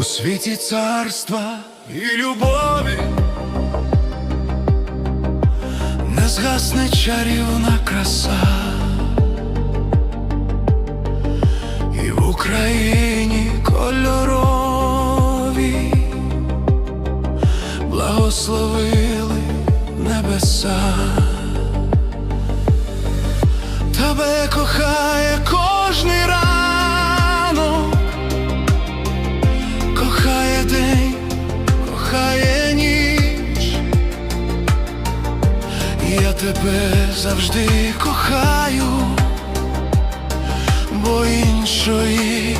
у світі царства і любові, не згасне чарівна краса, і в Україні кольорові благословили небеса. Тебе кохає Я тебе завжди кохаю, бо іншої